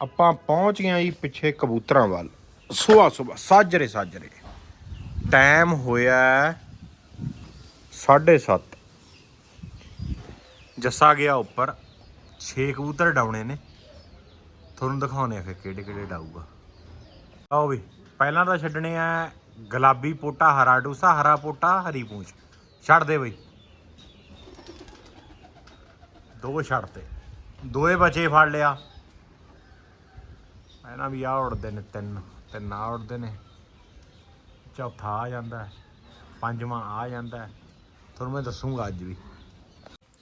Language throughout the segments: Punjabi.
ਆਪਾਂ ਪਹੁੰਚ ਗਏ ਜੀ ਪਿੱਛੇ ਕਬੂਤਰਾਂ ਵੱਲ। ਸੁਬਾ ਸੁਬਾ ਸਾਜਰੇ ਸਾਜਰੇ। ਟਾਈਮ ਹੋਇਆ 7:30 ਜੱਸਾ ਗਿਆ ਉੱਪਰ। 6 ਕਬੂਤਰ ਡਾਉਣੇ ਨੇ। ਤੁਹਾਨੂੰ ਦਿਖਾਉਣੇ ਆ ਫਿਰ ਕਿਹੜੇ ਕਿਹੜੇ ਡਾਊਗਾ। ਆਓ ਵੀ, ਪਹਿਲਾਂ ਤਾਂ ਛੱਡਣੇ ਆ ਗੁਲਾਬੀ ਪੋਟਾ, ਹਰਾ ਡੂਸਾ, ਹਰਾ ਪੋਟਾ, ਹਰੀ ਪੂੰਛ। ਛੱਡ ਦੇ ਬਈ। ਦੋ ਛੱਡਤੇ ਦੋਏ ਬਚੇ ਫੜ ਲਿਆ। ਇਹਨਾਂ ਵੀ ਆ ਉੜਦੇ ਨੇ ਤਿੰਨ ਤਿੰਨ ਆ ਉੜਦੇ ਨੇ। ਚੌਥਾ ਆ ਜਾਂਦਾ ਪੰਜਵਾਂ ਆ ਜਾਂਦਾ ਤੁਹਾਨੂੰ ਮੈਂ ਦੱਸੂਗਾ ਅੱਜ ਵੀ।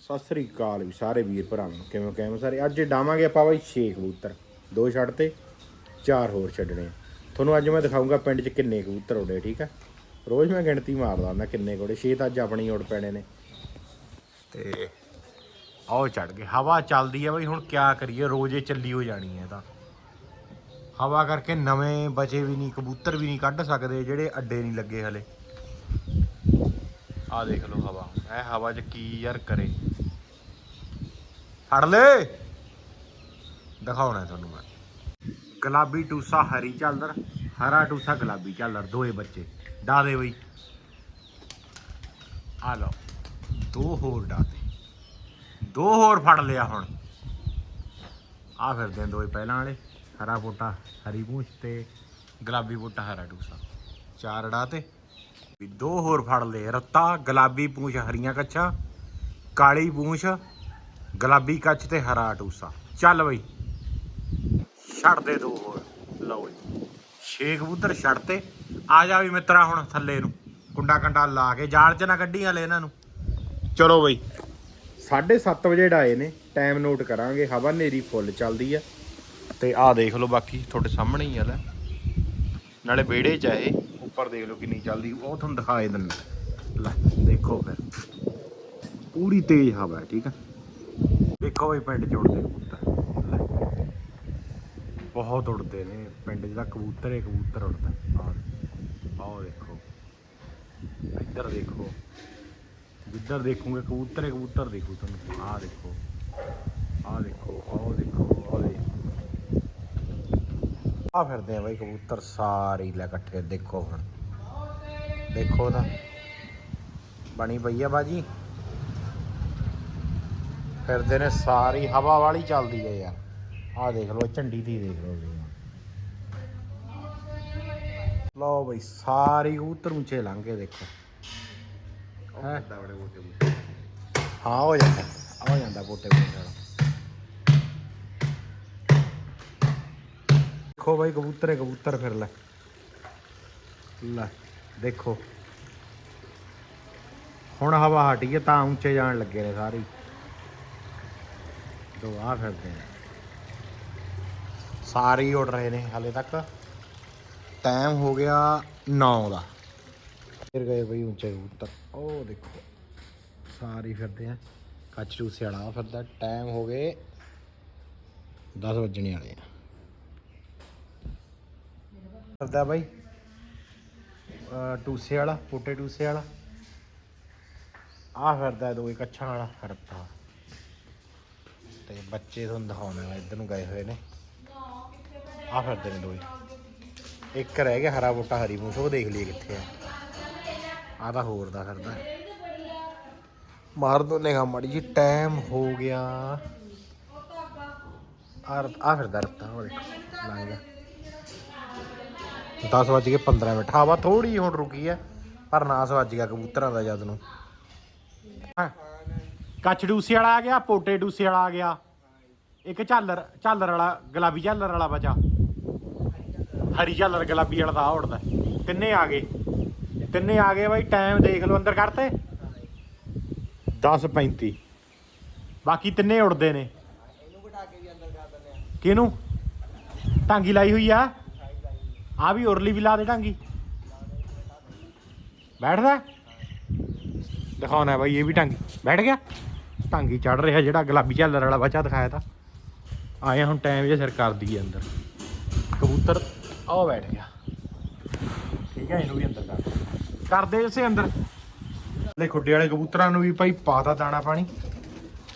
ਸਤਿ ਸ੍ਰੀ ਅਕਾਲ ਵੀ ਸਾਰੇ ਵੀਰ ਭਰਾਵਾਂ ਨੂੰ, ਕਿਵੇਂ ਕਿਵੇਂ ਸਾਰੇ ਅੱਜ ਡਾਵਾਂਗੇ ਆਪਾਂ ਬਾਈ 6 ਕਬੂਤਰ, ਦੋ ਛੱਡ ਤੇ ਚਾਰ ਹੋਰ ਛੱਡਣੇ ਆ। ਤੁਹਾਨੂੰ ਅੱਜ ਮੈਂ ਦਿਖਾਊਂਗਾ ਪਿੰਡ 'ਚ ਕਿੰਨੇ ਕਬੂਤਰ ਉੜੇ ਠੀਕ ਹੈ ਰੋਜ਼ ਮੈਂ ਗਿਣਤੀ ਮਾਰਦਾ ਹੁੰਦਾ ਕਿੰਨੇ ਕੋੜੇ 6 ਤਾਂ ਅੱਜ ਆਪਣੀ ਉੜ ਪੈਣੇ ਨੇ। ਤੇ ਆਓ ਚੜ ਗਏ ਹਵਾ ਚੱਲਦੀ ਹੈ ਬਈ, ਹੁਣ ਕਿਆ ਕਰੀਏ, ਰੋਜ਼ੇ ਚੱਲੀ ਹੋ ਜਾਣੀ ਹੈ ਤਾਂ। ਹਵਾ ਕਰਕੇ ਨਵੇਂ ਬਚੇ ਵੀ ਨਹੀਂ, ਕਬੂਤਰ ਵੀ ਨਹੀਂ ਕੱਢ ਸਕਦੇ ਜਿਹੜੇ ਅੱਡੇ ਨਹੀਂ ਲੱਗੇ ਹਲੇ। ਆ ਦੇਖ ਲਓ ਹਵਾ, ਇਹ ਹਵਾ 'ਚ ਕੀ ਯਾਰ ਕਰੇ। ਫੜ ਲੈ। ਦਿਖਾਉਣਾ ਤੁਹਾਨੂੰ ਮੈਂ। ਗੁਲਾਬੀ ਟੂਸਾ ਹਰੀ ਝਾਲਰ, ਹਰਾ ਟੂਸਾ ਗੁਲਾਬੀ ਝਾਲਰ, ਦੋਏ ਬੱਚੇ। ਡਾ ਦੇ ਬਈ। ਆ ਲਓ, ਦੋ ਹੋਰ ਡਾ ਦੇ। ਦੋ ਹੋਰ ਫੜ ਲਿਆ ਹੁਣ। ਆ ਫਿਰਦੇ ਆ ਦੋਏ ਪਹਿਲਾਂ ਵਾਲੇ। ਹਰਾ ਪੋਟਾ ਹਰੀ ਪੂੰਛ ਤੇ ਗੁਲਾਬੀ ਪੋਟਾ ਹਰਾ ਟੂਸਾ ਚਾਰ ਡਾ ਤੇ। ਵੀ ਦੋ ਹੋਰ ਫੜ ਲਏ, ਰੱਤਾ, ਗੁਲਾਬੀ ਪੂੰਛ, ਹਰੀਆਂ ਕੱਛਾਂ, ਕਾਲੀ ਪੂੰਛ, ਗੁਲਾਬੀ ਕੱਛ ਤੇ ਹਰਾ ਟੂਸਾ ਚੱਲ ਬਈ। ਛੱਡ ਦੇ ਦੋ ਹੋਰ। ਲਓ ਜੀ ਛੇ ਕਬੂਤਰ ਛੱਡ ਤੇ। ਆ ਜਾ ਵੀ ਮਿੱਤਰਾ ਹੁਣ ਥੱਲੇ ਨੂੰ। ਕੁੰਡਾ ਕੰਡਾ ਲਾ ਕੇ ਜਾਲ 'ਚ ਨਾ ਕੱਢੀ ਹਲੇ ਇਹਨਾਂ ਨੂੰ। ਚਲੋ ਬਈ। 7:30 ਵਜੇ ਡਾਏ ਨੇ। ਟਾਈਮ ਨੋਟ ਕਰਾਂਗੇ। ਹਵਾ ਨੇਰੀ ਫੁੱਲ ਚੱਲਦੀ ਆ। ਤੇ ਆਹ ਦੇਖ ਲਓ ਬਾਕੀ, ਤੁਹਾਡੇ ਸਾਹਮਣੇ ਹੀ ਆ ਲੈ। ਨਾਲੇ ਵਿਹੜੇ 'ਚ ਆ ਇਹ। ਉੱਪਰ ਦੇਖ ਲਓ ਕਿੰਨੀ ਚੱਲਦੀ, ਉਹ ਤੁਹਾਨੂੰ ਦਿਖਾਏ ਦਿੰਦਾ। ਲੈ, ਦੇਖੋ ਫਿਰ। ਪੂਰੀ ਤੇਜ਼ ਹਵਾ ਹੈ, ਠੀਕ ਆ? ਦੇਖੋ ਬਈ ਪਿੰਡ 'ਚ ਉੜਦੇ ਕਬੂਤਰ। ਬਹੁਤ ਉੜਦੇ ਨੇ। ਪਿੰਡ ਜਿਹੜਾ ਕਬੂਤਰ ਹੀ ਕਬੂਤਰ ਉੜਦਾ ਆਹ ਆਹ ਦੇਖੋ। ਇੱਧਰ ਦੇਖੋ। ਜਿੱਧਰ ਦੇਖੋਗੇ ਕਬੂਤਰ ਹੀ ਕਬੂਤਰ ਦੇਖੋ ਤੁਹਾਨੂੰ। ਆਹ ਦੇਖੋ। ਆਹ ਦੇਖੋ ਆਹ ਦੇਖੋ ਆਹ ਦੇਖੋ। ਆ ਫਿਰਦੇ ਆ ਬਈ ਕਬੂਤਰ ਸਾਰੇ ਲੈ ਇਕੱਠੇ ਦੇਖੋ ਹੁਣ। ਦੇਖੋ ਤਾਂ। ਬਣੀ ਪਈ ਆ ਬਾਜੀ। ਫਿਰਦੇ ਨੇ ਸਾਰੀ ਹਵਾ ਵਾਲੀ ਚੱਲਦੀ ਹੈ ਯਾਰ। ਆਹ ਦੇਖ ਲਓ ਝੰਡੀ ਦੀ ਦੇਖ ਲਓ ਜੀ ਲਓ ਬਈ ਸਾਰੀ ਕਬੂਤਰ ਉੱਚੇ ਲੰਘ ਦੇਖੋ। ਹੈਂ? ਹਾਂ ਜਾਂਦਾ। ਹੋ ਜਾਂਦਾ ਪੋਟੇ ਵਾਲਾ। ਦੇਖੋ ਬਾਈ, ਕਬੂਤਰ ਹੈ, ਕਬੂਤਰ ਫਿਰ ਲੈ। ਲੈ, ਦੇਖੋ। ਹੁਣ ਹਵਾ ਹਟੀ ਹੈ ਤਾਂ ਉੱਚੇ ਜਾਣ ਲੱਗੇ ਨੇ ਸਾਰੇ ਦੋ ਆ ਫਿਰਦੇ ਨੇ। ਸਾਰੇ ਹੀ ਉੱਡ ਰਹੇ ਨੇ ਹਾਲੇ ਤੱਕ। ਟਾਈਮ ਹੋ ਗਿਆ 9 ਦਾ। ਫਿਰ ਗਏ ਬਈ ਉੱਚੇ ਕਬੂਤਰ। ਉਹ ਦੇਖੋ, ਸਾਰੇ ਫਿਰਦੇ ਆ। ਕੱਚ ਚੂਸੇ ਵਾਲਾ ਫਿਰਦਾ। ਟਾਈਮ ਹੋ ਗਏ 10 ਵੱਜਣੇ ਵਾਲੇ ਆ। ਫਿਰਦਾ ਬਾਈ। ਟੂਸੇ ਵਾਲਾ, ਪੋਟੇ ਟੂਸੇ ਵਾਲਾ। ਆ ਫਿਰਦਾ ਦੋ ਇੱਕ ਅੱਛਾ ਵਾਲਾ, ਫਿਰਦਾ। ਤੇ ਬੱਚੇ ਤੁਹਾਨੂੰ ਦਿਖਾਉਣਾ ਇੱਧਰ ਨੂੰ ਗਏ ਹੋਏ ਨੇ। ਆ ਫਿਰਦੇ ਨੇ ਦੋਏ ਇੱਕ ਰਹਿ ਗਿਆ ਹਰਾ ਬੂਟਾ ਹਰੀ ਮੂੰਹ, ਉਹ ਦੇਖ ਲਈਏ ਕਿੱਥੇ ਆ। ਆ ਤਾਂ ਹੋਰ ਦਾ ਫਿਰਦਾ। ਮਾਰ ਦੋ ਨਿਗਾ ਮੜੀ ਜੀ ਟਾਈਮ ਹੋ ਗਿਆ। ਆ ਆ ਫਿਰਦਾ ਰੱਤਾ ਉਹ ਦੇਖੋ ਲੰਘ ਗਿਆ। 10 ਵੱਜ ਕੇ 15 ਮਿੰਟ। ਹਵਾ ਥੋੜੀ ਹੁਣ ਰੁਕੀ ਹੈ ਪਰ ਨਾਸ ਵੱਜ ਗਿਆ ਕਬੂਤਰਾਂ ਦਾ ਜਦ ਨੂੰ। ਕੱਚ ਡੂਸੇ ਵਾਲਾ ਆ ਗਿਆ, ਪੋਟੇ ਡੂਸੇ ਵਾਲਾ ਆ ਗਿਆ। ਇੱਕ ਝਾਲਰ ਝਾਲਰ ਵਾਲਾ, ਗੁਲਾਬੀ ਝਾਲਰ ਵਾਲਾ ਬਚਾ। ਹਰੀ ਝਾਲਰ, ਗੁਲਾਬੀ ਵਾਲਾ ਤਾਂ ਉੜਦਾ। ਤਿੰਨੇ ਆ ਗਏ। ਤਿੰਨੇ ਆ ਗਏ ਬਾਈ ਟਾਈਮ ਦੇਖ ਲਓ ਅੰਦਰ ਕਰਤੇ। 10:35 ਬਾਕੀ ਤਿੰਨੇ ਉੜਦੇ ਨੇ। ਕਿਹਨੂੰ? ਟਾਂਗੀ ਲਾਈ ਹੋਈ ਆ। ਆ ਵੀ ਉਰਲੀ ਵੀ ਲਾ ਦੇ ਟਾਂਗੀ ਬੈਠਦਾ? ਦਿਖਾਉਣਾ ਬਾਈ, ਇਹ ਵੀ ਟਾਂਗੀ ਬੈਠ ਗਿਆ? ਟਾਂਗੀ ਚੜ ਰਿਹਾ ਜਿਹੜਾ ਗੁਲਾਬੀ ਝੱਲਰ ਵਾਲਾ ਬੱਚਾ ਦਿਖਾਇਆ ਤਾਂ। ਆਏ ਹੁਣ ਟਾਈਮ ਜੇ ਸਿਰ ਕਰਦੀ ਹੈ ਅੰਦਰ। ਕਬੂਤਰ, ਆਹ ਬੈਠ ਗਿਆ। ਠੀਕ ਹੈ ਇਹਨੂੰ ਵੀ ਅੰਦਰ ਕਰ। ਕਰਦੇ ਇਸੇ ਅੰਦਰ। ਲੈ ਖੁੱਡੇ ਵਾਲੇ ਕਬੂਤਰਾਂ ਨੂੰ ਵੀ ਭਾਈ ਪਾਤਾ ਦਾਣਾ ਪਾਣੀ।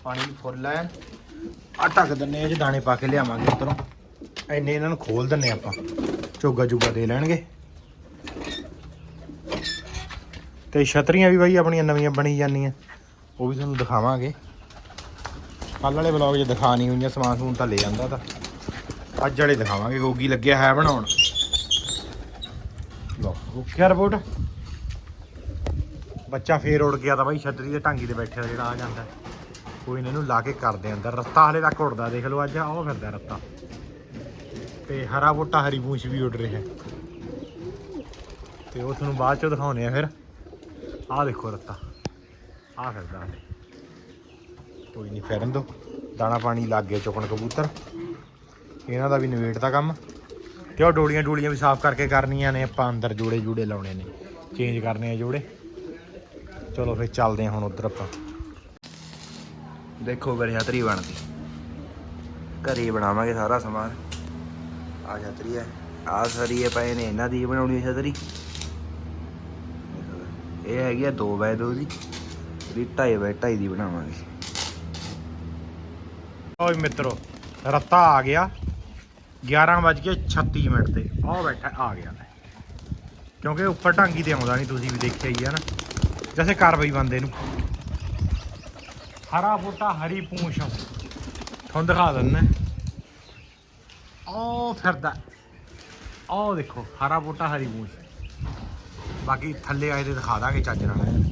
ਪਾਣੀ ਫੁੱਲ ਹੈ ਆ ਢੱਕ ਦਿੰਨੇ ਆ ਜੇ ਦਾਣੇ ਪਾ ਕੇ ਲਿਆਵਾਂਗੇ ਉਧਰੋਂ। ਇੰਨੇ ਇਹਨਾਂ ਨੂੰ ਖੋਲ ਦਿੰਨੇ ਆਪਾਂ। ਚੋਗਾ ਝੁਗਾ ਦੇ ਲੈਣਗੇ। ਤੇ ਛਤਰੀਆਂ ਵੀ ਬਾਈ ਆਪਣੀਆਂ ਨਵੀਆਂ ਬਣੀ ਜਾਂਦੀਆਂ। ਉਹ ਵੀ ਤੁਹਾਨੂੰ ਦਿਖਾਵਾਂਗੇ। ਕੱਲ ਵਾਲੇ ਵਲੌਗ 'ਚ ਦਿਖਾ ਨਹੀਂ ਹੋਈਆਂ, ਸਮਾਨ ਸਮੂਨ ਤਾਂ ਲੈ ਜਾਂਦਾ ਤਾਂ। ਅੱਜ ਵਾਲੇ ਦਿਖਾਵਾਂਗੇ ਗੋਗੀ ਲੱਗਿਆ ਹੈ ਬਣਾਉਣ। ਲੋ ਰੁਕਿਆ ਰਿਪੋਰਟ ਬੱਚਾ ਫੇਰ ਉੜ ਗਿਆ ਤਾਂ ਬਾਈ ਛਤਰੀ ਦੇ ਟਾਂਗੀ ਤੇ ਬੈਠਿਆ ਜਿਹੜਾ ਆ ਜਾਂਦਾ। ਕੋਈ ਨਾ, ਇਹਨੂੰ ਲਾ ਕੇ ਕਰਦੇ ਅੰਦਰ। ਰੱਤਾ ਹਲੇ ਤੱਕ ਉੜਦਾ, ਦੇਖ ਲਓ ਅੱਜ ਉਹ ਫਿਰਦਾ ਰੱਤਾ ਤੇ ਹਰਾ ਬੂਟਾ ਹਰੀ ਪੂੰਛ ਵੀ ਉੱਡ ਰਿਹਾ ਤੇ ਉਹ ਤੁਹਾਨੂੰ ਬਾਅਦ ਚੋਂ ਦਿਖਾਉਣੇ ਆ ਫਿਰ। ਆਹ ਦੇਖੋ ਰਸਤਾ ਆਹ ਫਿਰਦਾ ਹਲੇ ਕੋਈ ਨਹੀਂ, ਫਿਰਨ ਦੋ ਦਾਣਾ ਪਾਣੀ ਲੱਗ ਗਿਆ ਚੁੱਕਣ ਕਬੂਤਰ। ਇਹਨਾਂ ਦਾ ਵੀ ਨਵੇੜ ਦਾ ਕੰਮ। ਤੇ ਉਹ ਡੋਲੀਆਂ ਡੋਲੀਆਂ ਵੀ ਸਾਫ਼ ਕਰਕੇ ਕਰਨੀਆਂ ਨੇ। ਆਪਾਂ ਅੰਦਰ ਜੋੜੇ ਜੂੜੇ ਲਾਉਣੇ ਨੇ। ਚੇਂਜ ਕਰਨੇ ਆ ਜੋੜੇ। ਚਲੋ ਫਿਰ ਚੱਲਦੇ ਹਾਂ ਹੁਣ ਉਧਰ ਆਪਾਂ। ਦੇਖੋ ਫਿਰ ਛਤਰੀ ਬਣਦੀ। ਘਰੇ ਹੀ ਬਣਾਵਾਂਗੇ ਸਾਰਾ ਸਮਾਨ। ਆ ਛਤਰੀ ਹੈ। ਆ ਸਰੀਏ ਪਏ ਨੇ ਇਹਨਾਂ ਦੀ ਬਣਾਉਣੀ ਹੈ ਛਤਰੀ। ਇਹ ਹੈਗੀ ਆ 2 ਬਾਏ 2 ਦੀ। ਇਹਦੀ 2.5 ਬਾਏ 2.5 ਦੀ ਬਣਾਵਾਂਗੇ। ਓਏ ਮਿੱਤਰੋ, ਰੱਤਾ ਆ ਗਿਆ। 11:36 ਮਿੰਟ ਤੇ। ਆਹ ਬੈਠਾ, ਆ ਗਿਆ। ਲੈ ਕਿਉਂਕਿ ਉੱਪਰ ਢਾਂਗੀ ਤੇ ਆਉਂਦਾ ਨਹੀਂ, ਤੁਸੀਂ ਵੀ ਦੇਖਿਆ ਹੀ ਹੈ ਨਾ। ਜੈਸੇ ਕਾਰਵਾਈ ਬੰਦੇ ਨੂੰ। ਹਰਾ ਬੂਟਾ, ਹਰੀ ਪੂੰਛ। ਤੁਹਾਨੂੰ ਦਿਖਾ ਦਿੰਨਾ ਉਹ ਫਿਰਦਾ। ਉਹ ਦੇਖੋ, ਹਰਾ ਬੂਟਾ, ਹਰੀ ਪੂੰਛ ਬਾਕੀ ਥੱਲੇ ਆਏ ਤੇ ਦਿਖਾ ਦਾਂਗੇ ਚੱਜ ਨਾਲ।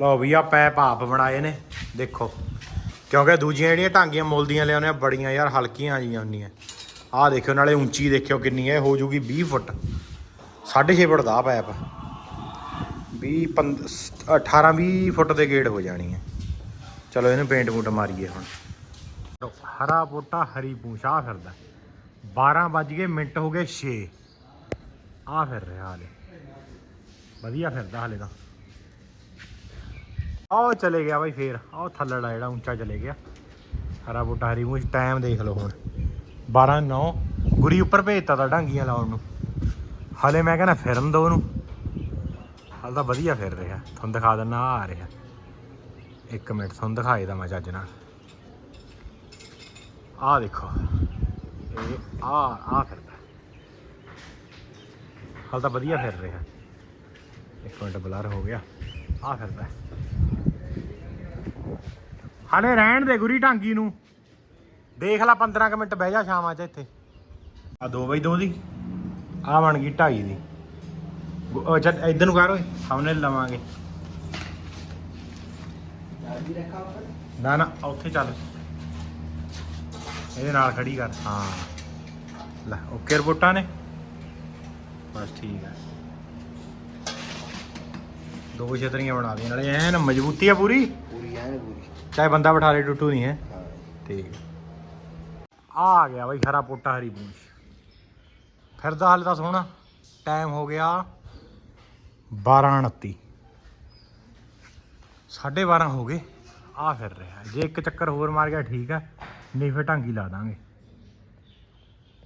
ਲਓ ਵੀ ਆ ਪੈਪ ਆਪ ਬਣਾਏ ਨੇ, ਦੇਖੋ। ਕਿਉਂਕਿ ਦੂਜੀਆਂ ਜਿਹੜੀਆਂ ਟਾਂਗੀਆਂ ਮੁੱਲਦੀਆਂ ਲਿਆਉਂਦੇ ਆ ਬੜੀਆਂ ਯਾਰ ਹਲਕੀਆਂ ਜੀਆਂ ਹੁੰਦੀਆਂ। ਆਹ ਦੇਖਿਓ, ਨਾਲੇ ਉੱਚੀ ਦੇਖਿਓ ਕਿੰਨੀ ਹੈ ਇਹ ਹੋ ਜੂਗੀ 20 ਫੁੱਟ। 6.5 ਫੁੱਟ ਦਾ ਪੈਪ। 20 18 20 ਫੁੱਟ ਦੇ ਗੇੜ ਹੋ ਜਾਣੀ ਹੈ ਚਲੋ ਇਹਨੂੰ ਪੇਂਟ ਪੂੰਟ ਮਾਰੀਏ ਹੁਣ। ਹਰਾ ਬੂਟਾ ਹਰੀ ਪੂੰਛਾ ਫਿਰਦਾ। 12 ਵੱਜ ਗਏ, ਮਿੰਟ ਹੋ ਗਏ 6 ਆ ਫਿਰ ਰਿਹਾ ਹਾਲੇ। ਵਧੀਆ ਫਿਰਦਾ ਹਾਲੇ ਤਾਂ। ਆਹ ਚਲੇ ਗਿਆ ਬਾਈ ਫੇਰ। ਆਹ ਥੱਲੜਾ ਜਿਹੜਾ ਉੱਚਾ ਚਲੇ ਗਿਆ। ਹਰਾ ਬੂਟਾ, ਹਰੀ ਮੂੰਹ ਟਾਈਮ ਦੇਖ ਲਓ ਹੁਣ। 12 9 ਗੁਰੀ ਉੱਪਰ ਭੇਜਤਾ ਤਾਂ ਢਾਂਗੀਆਂ ਲਾਉਣ ਨੂੰ। ਹਲੇ ਮੈਂ ਕਹਿੰਦਾ ਫਿਰਨ ਦੋ ਉਹਨੂੰ। ਹਾਲ ਤਾਂ ਵਧੀਆ ਫਿਰ ਰਿਹਾ। ਤੁਹਾਨੂੰ ਦਿਖਾ ਦਿੰਨਾ ਆਹ ਆ ਰਿਹਾ। ਇੱਕ ਮਿੰਟ, ਤੁਹਾਨੂੰ ਦਿਖਾਏ ਦਾ ਮੈਂ ਚੱਜ ਨਾਲ। ਆਹ ਦੇਖੋ। ਇਹ ਆ ਆ ਫਿਰਦਾ। ਹਾਲ ਤਾਂ ਵਧੀਆ ਫਿਰ ਰਿਹਾ। ਇੱਕ ਮਿੰਟ ਬਲਰ ਹੋ ਗਿਆ। ਆ ਫਿਰਦਾ। ਹਲੇ ਰਹਿਣ ਦੇ ਗੁਰੀ ਢਾਂਗੀ ਨੂੰ। ਦੇਖ ਲੈ 15 ਕੁ ਮਿੰਟ ਬਹਿ ਜਾ ਸ਼ਾਮਾਂ 'ਚ ਇੱਥੇ। ਆ 2 ਬਾਈ 2 ਦੀ। ਆ ਬਣ ਗਈ 2.5 ਦੀ। ਗੁ- ਉਹ ਚੱਲ ਇਧਰ ਨੂੰ ਕਰ ਓਏ, ਸਾਹਮਣੇ ਲਵਾਂਗੇ। ਨਾ ਨਾ, ਉੱਥੇ ਚੱਲ। ਇਹਦੇ ਨਾਲ ਖੜੀ ਕਰ। ਹਾਂ। ਲੈ ਓਕੇ ਰਿਪੋਰਟਾਂ ਨੇ? ਬਸ ਠੀਕ ਹੈ ਦੋ ਛਤਰੀਆਂ ਬਣਾ ਦੀਆਂ ਨਾਲੇ ਐਨ ਮਜ਼ਬੂਤੀ ਆ ਪੂਰੀ? ਪੂਰੀ ਐਨ ਪੂਰੀ। ਚਾਹੇ ਬੰਦਾ ਬਿਠਾ ਲੇ ਟੁੱਟੂ ਨਹੀਂ ਹੈ। ਹਾਂ। ਠੀਕ ਆ ਆ ਗਿਆ ਬਈ ਹਰਾ ਪੋਟਾ ਹਰੀ ਪੂੰਛ। ਫਿਰਦਾ ਹਾਲੇ ਤਾਂ ਸੋਹਣਾ। ਟਾਈਮ ਹੋ ਗਿਆ 12:29 12:30 ਹੋ ਗਏ। ਆ ਫਿਰ ਰਿਹਾ। ਜੇ ਇੱਕ ਚੱਕਰ ਹੋਰ ਮਾਰ ਗਿਆ ਠੀਕ ਹੈ ਨਹੀਂ ਫਿਰ ਟਾਂਗੀ ਲਾ ਦਾਂਗੇ।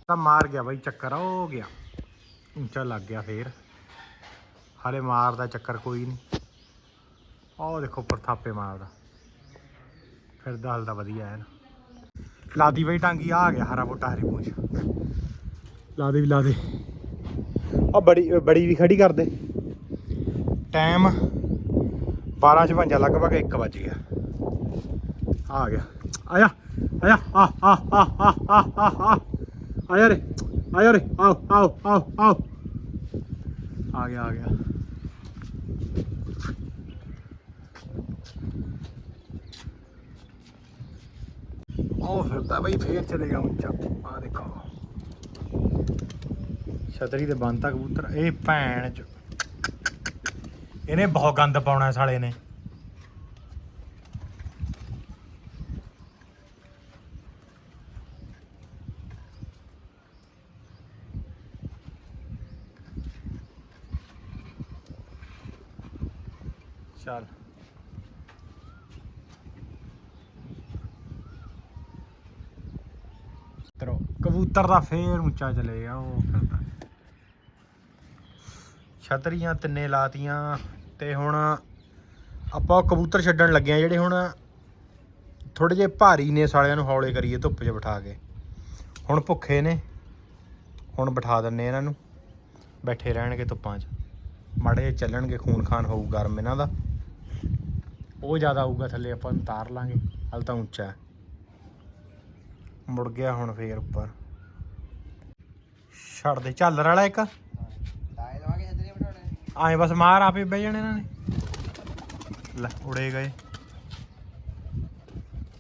ਤਾਂ ਮਾਰ ਗਿਆ ਬਾਈ, ਚੱਕਰ ਹੋ ਗਿਆ। ਉੱਚਾ ਲੱਗ ਗਿਆ ਫੇਰ। ਹਾਲੇ ਮਾਰਦਾ ਚੱਕਰ ਕੋਈ ਨਹੀਂ। ਆਹ ਦੇਖੋ ਉੱਪਰ ਮਾਰਦਾ। ਫਿਰਦਾ ਹਾਲ ਤਾਂ ਵਧੀਆ ਹੈ ਨਾ ਲਾਦੀ ਬਈ ਟਾਂਗੀ ਆ ਗਿਆ ਹਰਾ ਮੋਟਾ ਹਰੀ ਪੂੰਛ। ਲਾ ਦੇ ਵੀ, ਲਾ ਦੇ। ਆ ਬੜੀ ਬੜੀ ਵੀ ਖੜੀ ਕਰ ਦੇ। ਟਾਈਮ 12:55 ਲਗਭਗ 1 ਵਜ ਗਿਆ। ਆ ਗਿਆ। ਆਇਆ। allá, ah, ah, ah, ah, ah, ah, ah. allá, allá, आओ आओ आओ आओ आ गया आ गया ਉਹ ਫਿਰਦਾ ਬਈ ਫੇਰ ਚਲੇਗਾ ਉੱਚਾ। ਆ ਦੇਖੋ। ਛਤਰੀ ਦੇ ਬੰਤਾ ਕਬੂਤਰ ਇਹ ਭੈਣ ਚ। ਇਹਨੇ ਬਹੁਤ ਗੰਦ ਪਾਉਣਾ ਸਾਲੇ ਨੇ। ਚੱਲ। ਤਰੋ ਕਬੂਤਰ ਦਾ ਫੇਰ ਉੱਚਾ ਚਲੇ ਗਿਆ ਉਹ ਫਿਰਦਾ। ਛਤਰੀਆਂ ਤਿੰਨੇ ਲਾਤੀਆਂ, ਤੇ ਹੁਣ ਆਪਾਂ ਕਬੂਤਰ ਛੱਡਣ ਲੱਗੇ ਆ, ਜਿਹੜੇ ਹੁਣ ਥੋੜੇ ਜਿਹੇ ਭਾਰੀ ਨੇ ਸਾਲਿਆਂ ਨੂੰ ਹੌਲੇ ਕਰੀਏ, ਧੁੱਪ 'ਚ ਬਿਠਾ ਕੇ। ਹੁਣ ਭੁੱਖੇ ਨੇ, ਹੁਣ ਬਿਠਾ ਦਿੰਨੇ ਇਹਨਾਂ ਨੂੰ। ਬੈਠੇ ਰਹਿਣਗੇ ਧੁੱਪਾਂ 'ਚ। ਮਾੜੇ ਜਿਹੇ ਚੱਲਣਗੇ, ਖੂਨ ਖਾਨ ਹੋਊ ਗਰਮ ਇਹਨਾਂ ਦਾ। ਉਹ ਜ਼ਿਆਦਾ ਆਊਗਾ ਥੱਲੇ ਆਪਾਂ ਨੂੰ ਤਾਰ ਲਾਂਗੇ। ਹਲ ਤਾਂ ਉੱਚਾ ਮੁੜ ਗਿਆ ਹੁਣ ਫੇਰ ਉੱਪਰ। ਛੱਡ ਦੇ ਝਾਲਰ ਵਾਲਾ ਇੱਕ। ਲਵਾਂਗੇ ਆਏ ਬਸ ਮਾਰ ਆਪੇ ਬਹਿ ਜਾਣੇ ਇਹਨਾਂ ਨੇ। ਲੈ ਉੜੇ ਗਏ।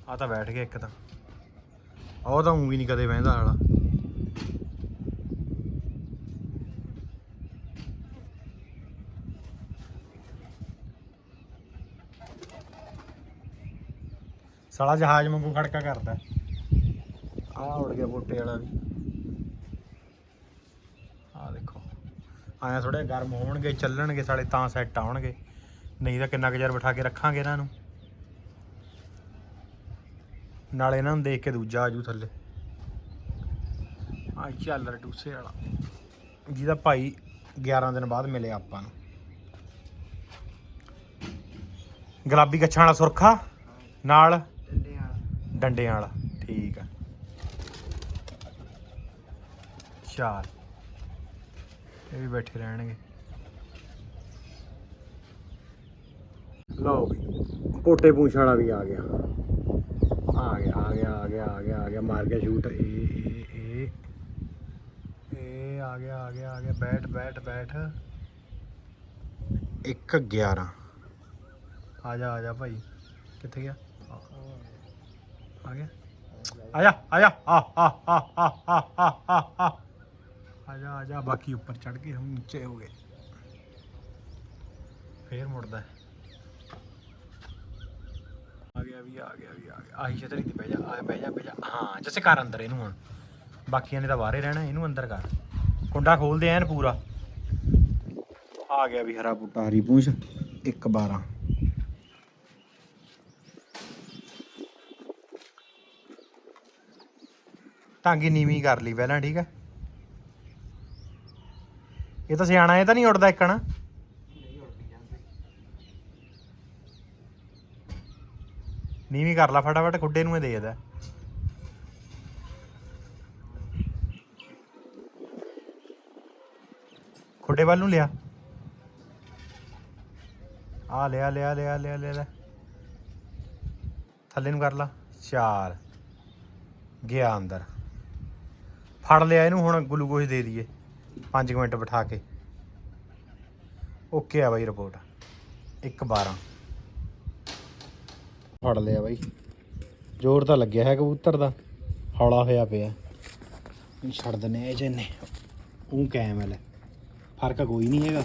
ਆ ਤਾਂ ਬੈਠ ਗਿਆ ਇੱਕ ਤਾਂ। ਉਹ ਤਾਂ ਊਂ ਵੀ ਨਹੀਂ ਕਦੇ ਬਹਿੰਦਾ ਹਾਲਾ ਸਾਲਾ ਜਹਾਜ਼ ਵਾਂਗੂ ਖੜਕਾ ਕਰਦਾ। ਆ ਉੜ ਗਿਆ ਬੋਟੇ ਵਾਲਾ ਵੀ। ਆ ਦੇਖੋ ਆਇਆ ਥੋੜੇ ਗਰਮ ਹੋਣਗੇ ਚੱਲਣਗੇ ਸਾਲੇ ਤਾਂ ਸੈੱਟ ਆਉਣਗੇ। ਨਹੀਂ ਤਾਂ ਕਿੰਨਾ ਕੁ ਚਿਰ ਬਿਠਾ ਕੇ ਰੱਖਾਂਗੇ ਇਹਨਾਂ ਨੂੰ। ਨਾਲੇ ਇਹਨਾਂ ਨੂੰ ਦੇਖ ਕੇ ਦੂਜਾ ਆਜੂ ਥੱਲੇ। ਆ ਚੱਲ ਟੂਸੇ ਵਾਲਾ। ਜਿਹਦਾ ਭਾਈ 11 ਦਿਨ ਬਾਅਦ ਮਿਲਿਆ ਆਪਾਂ ਨੂੰ। ਗੁਲਾਬੀ ਕੱਛਾਂ ਵਾਲਾ ਸੁਰਖਾ ਨਾਲ ਡੰਡਿਆਂ ਵਾਲਾ। ਠੀਕ ਆ। ਚਾਰ ਇਹ ਵੀ ਬੈਠੇ ਰਹਿਣਗੇ। ਲਓ ਵੀ, ਪੋਟੇ ਪੂੰਛ ਵਾਲਾ ਵੀ ਆ ਗਿਆ। ਆ ਗਿਆ ਆ ਗਿਆ ਆ ਗਿਆ ਆ ਗਿਆ ਆ ਗਿਆ। ਮਾਰ ਗਿਆ ਸ਼ੂਟ ਇਹ ਇਹ ਇਹ। ਇਹ ਆ ਗਿਆ ਆ ਗਿਆ ਆ ਗਿਆ। ਬੈਠ ਬੈਠ ਬੈਠ। 1 11 ਆ ਜਾ ਆ ਜਾ ਭਾਈ। ਕਿੱਥੇ ਗਿਆ? ਆ ਗਿਆ। ਆ ਜਾ ਆ ਆ ਆ ਆ ਆ ਆ ਆ ਆ। ਆ ਬਾਕੀ ਉੱਪਰ ਚੜ ਗਏ ਹੁਣ ਨੀਚੇ ਹੋ ਗਏ। ਫੇਰ ਮੁੜਦਾ ਆ ਗਿਆ ਵੀ, ਆ ਗਿਆ ਵੀ, ਆ ਗਿਆ। ਆਹੀ ਛਤਰੀ ਦੀ ਬਹਿ ਜਾ, ਆ ਬਹਿ ਜਾ ਬਹਿ ਜਾ। ਹਾਂ ਜਿਵੇਂ ਕਰ ਅੰਦਰ ਇਹਨੂੰ ਹੁਣ। ਬਾਕੀਆਂ ਨੇ ਤਾਂ ਬਾਹਰੇ ਰਹਿਣਾ, ਇਹਨੂੰ ਅੰਦਰ ਕਰ। ਕੁੰਡਾ ਖੋਲਦੇ ਐਨ ਪੂਰਾ। ਆ ਗਿਆ ਵੀ ਹਰਾ ਬੂਟਾ, ਹਰੀ ਪੂੰਛ 1 12 ਟਾਂਗੀ ਨੀਵੀਂ ਕਰ ਲਈ ਪਹਿਲਾਂ, ਠੀਕ ਹੈ? ਇਹ ਤਾਂ ਸਿਆਣਾ, ਇਹ ਤਾਂ ਨਹੀਂ ਉੱਡਦਾ ਇੱਕਣ। ਨੀਵੀਂ ਕਰ ਲਾ ਫਟਾਫਟ, ਖੁੱਡੇ ਨੂੰ ਇਹ ਦੇ ਦੇ। ਖੁੱਡੇ ਵੱਲ ਨੂੰ ਲਿਆ। ਆ ਲਿਆ ਲਿਆ ਲਿਆ ਲਿਆ ਲਿਆ ਲਿਆ। ਥੱਲੇ ਨੂੰ ਕਰ ਲਾ। ਚਾਰ ਗਿਆ ਅੰਦਰ। ਫੜ ਲਿਆ ਇਹਨੂੰ, ਹੁਣ ਗਲੂਕੋਜ਼ ਦੇ ਦਈਏ। 5 ਮਿੰਟ ਬਿਠਾ ਕੇ। ਓਕੇ ਆ ਬਾਈ, ਰਿਪੋਰਟ। 1 12 ਫੜ ਲਿਆ ਬਾਈ। ਜ਼ੋਰ ਤਾਂ ਲੱਗਿਆ ਹੈ ਕਬੂਤਰ ਦਾ। ਹੌਲਾ ਹੋਇਆ ਪਿਆ। ਛੱਡ ਦਨੇ ਇਹ ਜੰਨੇ ਉਹ ਕਾਇਮ ਹੈ ਲੈ। ਫ਼ਰਕ ਕੋਈ ਨਹੀਂ ਹੈਗਾ।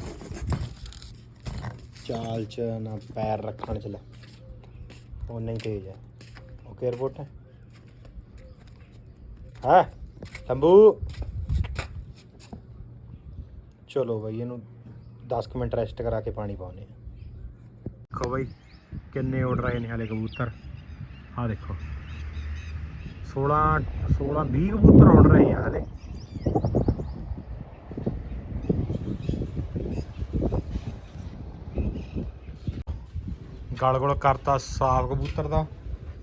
ਚਾਲ ਚ ਨਾ ਪੈਰ ਰੱਖਣ ਚ ਲੈ। ਉਹ ਨਹੀਂ ਤੇਜ਼ ਹੈ। ਓਕੇ, ਰਿਪੋਰਟ ਹੈ। ਹਾਂ? ਤੰਬੂ। ਚਲੋ ਬਾਈ, ਇਹਨੂੰ 10 ਕੁ ਮਿੰਟ ਰੈਸਟ ਕਰਾ ਕੇ ਪਾਣੀ ਪਾਉਨੇ ਆ ਦੇਖੋ ਬਾਈ, ਕਿੰਨੇ ਉੱਡ ਰਹੇ ਨੇ ਹਾਲੇ ਕਬੂਤਰ। ਆ ਦੇਖੋ। 16 16 20 ਕਬੂਤਰ ਉੱਡ ਰਹੇ ਆ ਹਾਲੇ। ਗਲ ਗਲ ਕਰਤਾ ਸਾਫ਼ ਕਬੂਤਰ ਦਾ।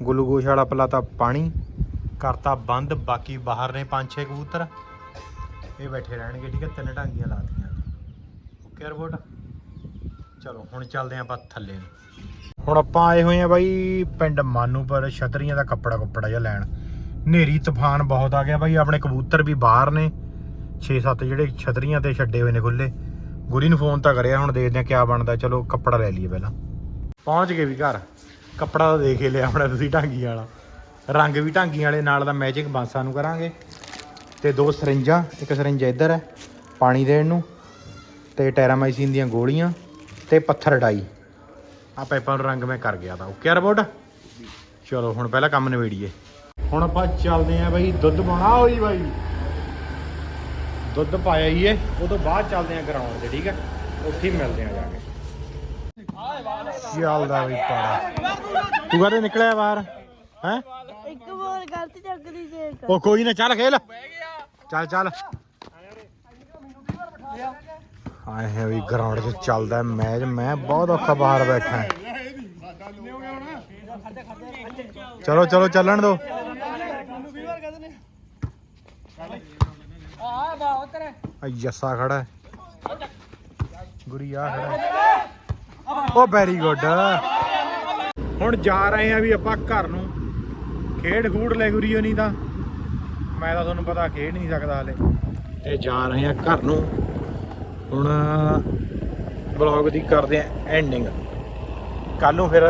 ਗਲੂਕੋਸ਼ ਵਾਲਾ ਪਲਾਤਾ ਪਾਣੀ। ਕਰਤਾ ਬੰਦ, ਬਾਕੀ ਬਾਹਰ ਨੇ ਪੰਜ ਛੇ ਕਬੂਤਰ। ਇਹ ਬੈਠੇ ਰਹਿਣਗੇ, ਠੀਕ ਹੈ? ਤਿੰਨ ਢਾਂਗੀਆਂ ਲਾਤੀਆਂ। Okay report? ਚਲੋ, ਹੁਣ ਚੱਲਦੇ ਆਪਾਂ ਥੱਲੇ ਨੂੰ। ਹੁਣ ਆਪਾਂ ਆਏ ਹੋਏ ਆ ਬਾਈ ਪਿੰਡ ਮਾਨੂਪੁਰ, ਛਤਰੀਆਂ ਦਾ ਕੱਪੜਾ ਕੁੱਪੜਾ ਜਿਹਾ ਲੈਣ। ਨੇਰੀ ਤੂਫਾਨ ਬਹੁਤ ਆ ਗਿਆ ਬਾਈ, ਆਪਣੇ ਕਬੂਤਰ ਵੀ ਬਾਹਰ ਨੇ। 6-7 ਜਿਹੜੇ ਛਤਰੀਆਂ ਤੇ ਛੱਡੇ ਹੋਏ ਨੇ ਖੁੱਲੇ ਗੁਰੀ ਨੂੰ ਫੋਨ ਤਾਂ ਕਰਿਆ, ਹੁਣ ਦੇਖਦੇ ਆ ਕਿਆ ਬਣਦਾ। ਚਲੋ, ਕੱਪੜਾ ਲੈ ਲਈਏ ਪਹਿਲਾਂ। ਪਹੁੰਚ ਗਏ ਵੀ ਘਰ। ਕੱਪੜਾ ਤਾਂ ਦੇਖ ਲਿਆ ਆਪਣਾ ਤੁਸੀਂ ਢਾਂਗੀ ਵਾਲਾ। ਰੰਗ ਵੀ ਢਾਂਗੀ ਵਾਲੇ, ਨਾਲ ਦਾ ਮੈਜਿਕ ਬਾਂਸਾਂ ਨੂੰ ਕਰਾਂਗੇ। ਤੇ ਦੋ ਸਰਿੰਜਾਂ, ਇੱਕ ਸਰਿੰਜ ਇੱਧਰ ਹੈ, ਪਾਣੀ ਦੇਣ ਨੂੰ, ਤੇ ਟੈਰਾਮਾਈਸਿਨ ਦੀਆਂ ਗੋਲੀਆਂ, ਤੇ ਪੱਥਰ ਡਾਈ। ਆ ਪਾਈਪਾਂ ਨੂੰ ਰੰਗ ਮੈਂ ਕਰ ਗਿਆ ਤਾਂ ਓਕੇ ਰਿਪੋਰਟ ਚਲੋ, ਹੁਣ ਪਹਿਲਾਂ ਕੰਮ ਨਿਬੇੜੀਏ। ਹੁਣ ਆਪਾਂ ਚੱਲਦੇ ਆਂ ਬਾਈ ਦੁੱਧ ਪਾਉਣਾ। ਹੋਈ ਬਾਈ। ਦੁੱਧ ਪਾਇਆ ਹੀ ਏ, ਉਹ ਤੋਂ ਬਾਅਦ ਚੱਲਦੇ ਆਂ ਗਰਾਊਂਡ ਤੇ, ਠੀਕ ਹੈ? ਉੱਥੇ ਹੀ ਮਿਲਦੇ ਆਂ ਜਾ ਕੇ। ਚੱਲਦਾ ਵੀ ਪਾੜਾ। ਤੂੰ ਕਦੇ ਨਿਕਲਿਆ ਬਾਹਰ? ਹੈ? ਬੋਲ ਗਲਤ ਚੱਕਦੀ ਜੇ ਉਹ ਕੋਈ ਨਾ ਚੱਲ ਖੇਲ। ਚੱਲ ਚੱਲ। ਆਏ ਹੈ ਵੀ ਗਰਾਊਂਡ 'ਚ ਚੱਲਦਾ ਮੈਚ। ਮੈਂ ਬਹੁਤ ਔਖਾ ਬਾਹਰ ਬੈਠਾ ਚਲੋ ਚਲੋ ਚੱਲਣ ਦੋ। ਆ ਜੱਸਾ ਖੜਾ ਹੈ। ਗੁਰੀਆ ਖੜਾ ਉਹ ਵੈਰੀ ਗੁੱਡ ਹੁਣ ਜਾ ਰਹੇ ਆ ਵੀ ਆਪਾਂ ਘਰ ਨੂੰ। ਖੇਡ ਖੂਡ ਲੈ ਗੁਰੀਓ ਨਹੀਂ ਤਾਂ। ਮੈਂ ਤਾਂ ਤੁਹਾਨੂੰ ਪਤਾ ਖੇਡ ਨਹੀਂ ਸਕਦਾ ਹਲੇ। ਤੇ ਜਾ ਰਹੇ ਆ ਘਰ ਨੂੰ। ਹੁਣ ਬਲੌਗ ਦੀ ਕਰਦੇ ਆ ਐਂਡਿੰਗ ਕੱਲ ਨੂੰ ਫਿਰ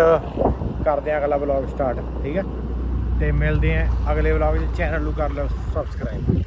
ਕਰਦੇ ਆ ਅਗਲਾ ਬਲੌਗ ਸਟਾਰਟ ਠੀਕ ਹੈ? ਤੇ ਮਿਲਦੇ ਆ ਅਗਲੇ ਬਲੌਗ 'ਚ। ਚੈਨਲ ਨੂੰ ਕਰ ਲਓ ਸਬਸਕ੍ਰਾਈਬ